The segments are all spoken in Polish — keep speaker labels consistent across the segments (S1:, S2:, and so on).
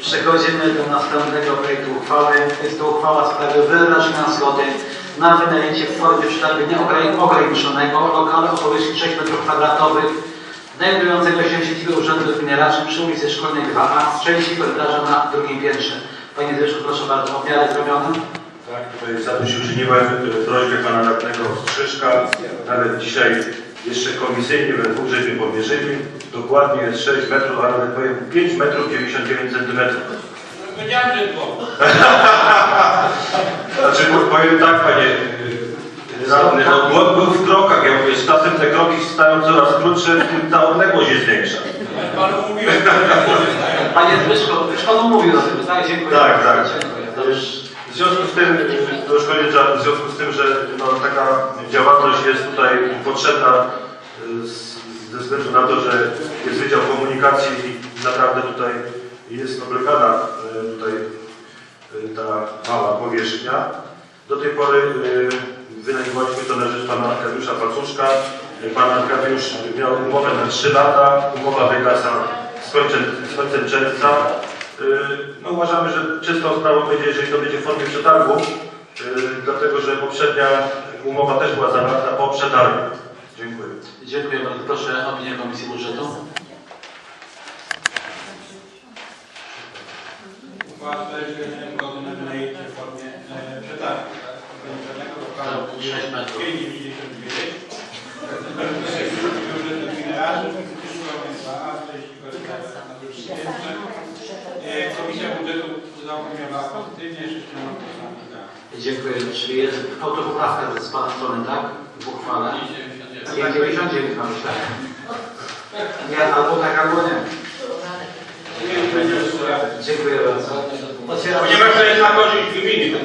S1: Przechodzimy do następnego projektu uchwały. Jest to uchwała w sprawie wyrażenia zgody na wynajęcie w formie przetargu nieograniczonego lokalu o powierzchni 6 m2 znajdującego się w siedzibie Urzędu Gminy przy ulicy Szkolnej 2A z części korytarza na drugim piętrze. Panie Zbyszku, proszę bardzo, o miarę zrobione.
S2: Tak, tutaj zadośćuczyniłem prośbę pana radnego Strzyżka. Nawet dzisiaj jeszcze komisyjnie we dwóch żeśmy pomierzyli. Dokładnie jest 6 metrów, a nawet powiem 5 metrów 99 centymetrów.
S3: Powiedziałem, że dwóch.
S2: Znaczy powiem tak panie e, radny, no błąd był w krokach. Ja mówię, z czasem te kroki stają coraz krótsze, tym ta odległość jest większa.
S3: Panu mówiłem.
S1: Panie Zbyszku, już Panu mówił o tym, tak? Dziękuję.
S2: Tak, tak.
S1: Dziękuję.
S2: W związku z tym, w związku z tym, że no, taka działalność jest tutaj potrzebna y, z- ze względu na to, że jest Wydział Komunikacji i naprawdę tutaj jest oblegana y, tutaj y, ta mała powierzchnia. Do tej pory y, wynajmowaliśmy to na rzecz pana Arkadiusza Pacuszka. Y, Pan Arkadiusz miał umowę na 3 lata, umowa wygasa z końcem, z końcem czerwca. Y, No uważamy, że czystą sprawą będzie, jeżeli to będzie w formie przetargu, y, dlatego że poprzednia umowa też była zawarta po przetargu. Dziękuję.
S1: dziękuję bardzo. Proszę opinię Komisji Budżetu.
S3: Zgody na wynajęcie w formie e, przetargu. tak? Ograniczonego lokalu
S1: Tak, sześć metrów.
S3: 5,99 Urzędu Gminy Rażyn, Szkolnej 2A, części korytarza na drugim piętrze. E, Komisja
S1: Dziękuję. Czyli jest autopoprawka z Pana strony, tak? W uchwale. 99 mam myślę. Nie, albo tak, albo nie. Dziękuję bardzo. Otwieram
S3: Ponieważ to jest na korzyść gminy.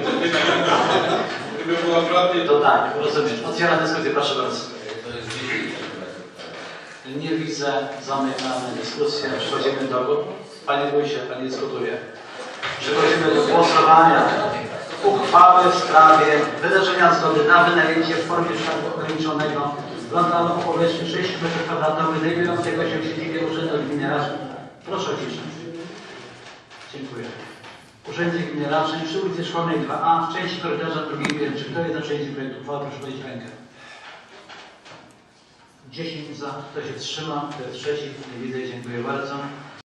S3: Gdyby było odwrotnie, to
S1: To tak, rozumiem. Otwieram dyskusję, proszę bardzo. Nie widzę, zamykamy dyskusję. Przechodzimy do... Panie Wójcie, Pani dyskutuje. Przechodzimy do głosowania. Uchwały w sprawie wydarzenia zgody na wynajęcie w formie sztabu ograniczonego lokalu o powierzchni 6 m2 znajdującego się w siedzibie Urzędu Gminy Raczyn. Proszę o ciszę. Dziękuję. Urzędzie Gminy Raczyn przy ulicy Szkolnej 2A w części korytarza drugiej piętrze. Kto jest za przyjęciem projektu uchwały? Proszę podnieść rękę. 10 za, kto się wstrzyma, kto jest przeciw? Nie widzę, dziękuję bardzo.